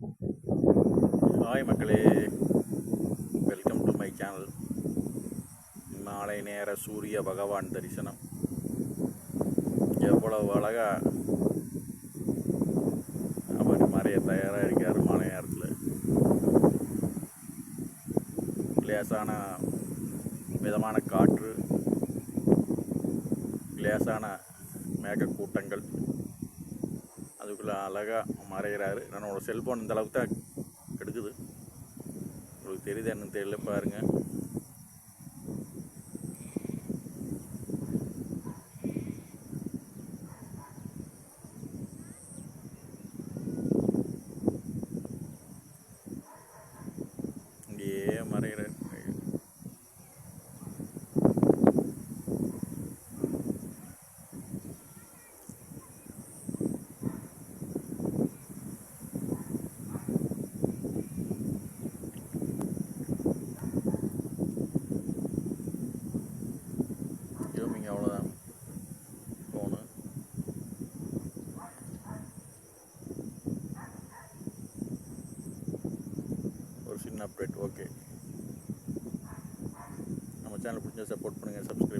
Hi மக்களே. Welcome to my channel. மாலை நேர சூரிய பகவான் தரிசனம். எவ்வளவு அழகா அவர் மறைய தயாராக இருக்கார் மாலை நேரத்தில் லேசான மிதமான காற்று லேசான மேகக்கூட்டங்கள். அழகாக மறைகிறாரு என்னோடய செல்ஃபோன் இந்த அளவுக்கு தான் எடுக்குது உங்களுக்கு தெரியுது என்னன்னு தெரியல பாருங்க. இங்கேயே மறைகிறார் அப்டேட் ஓகே நம்ம சேனல் பிடிச்சா சப்போர்ட் பண்ணுங்கள் சப்ஸ்கிரைப்